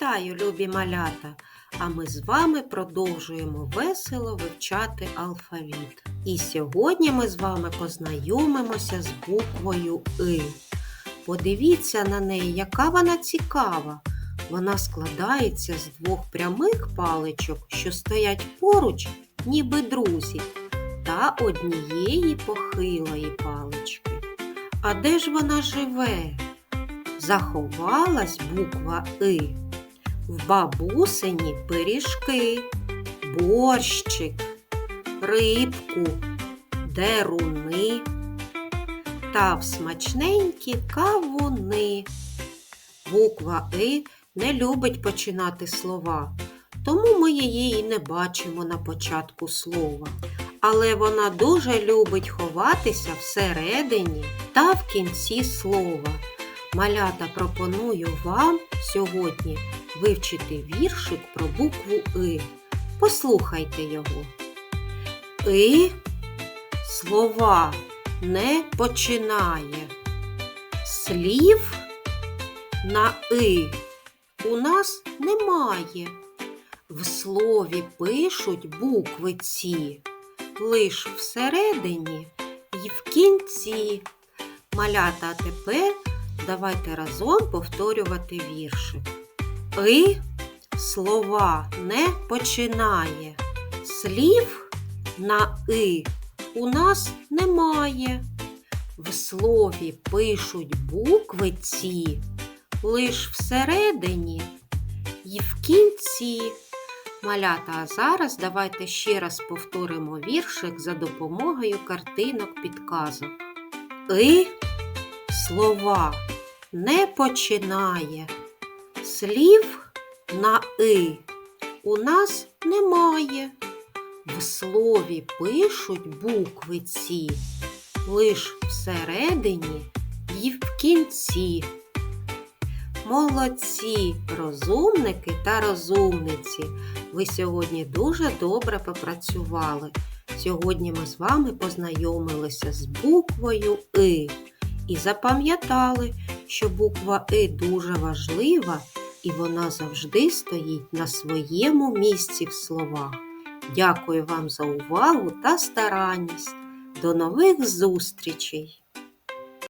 Вітаю, любі малята! А ми з вами продовжуємо весело вивчати алфавіт. І сьогодні ми з вами познайомимося з буквою И. Подивіться на неї, яка вона цікава. Вона складається з двох прямих паличок, що стоять поруч, ніби друзі, та однієї похилої палички. А де ж вона живе? Заховалась буква И в бабусині пиріжки, борщик, рибку, деруни та в смачненькі кавуни. Буква И не любить починати слова, тому ми її і не бачимо на початку слова. Але вона дуже любить ховатися всередині та в кінці слова. Малята пропоную вам сьогодні вивчити віршик про букву И. Послухайте його. И слова не починає. Слів на И у нас немає. В слові пишуть букви ці, лиш всередині і в кінці. Малята тепер давайте разом повторювати віршик. И слова не починає. Слів на И у нас немає. В слові пишуть букви ці, лиш всередині і в кінці. Малята, а зараз давайте ще раз повторимо віршик за допомогою картинок підказок. И слова не починає. Слів на И у нас немає. В слові пишуть букви ці, лиш всередині і в кінці. Молодці, розумники та розумниці. Ви сьогодні дуже добре попрацювали. Сьогодні ми з вами познайомилися з буквою И і запам'ятали, що буква И дуже важлива і вона завжди стоїть на своєму місці в словах. Дякую вам за увагу та старанність. До нових зустрічей!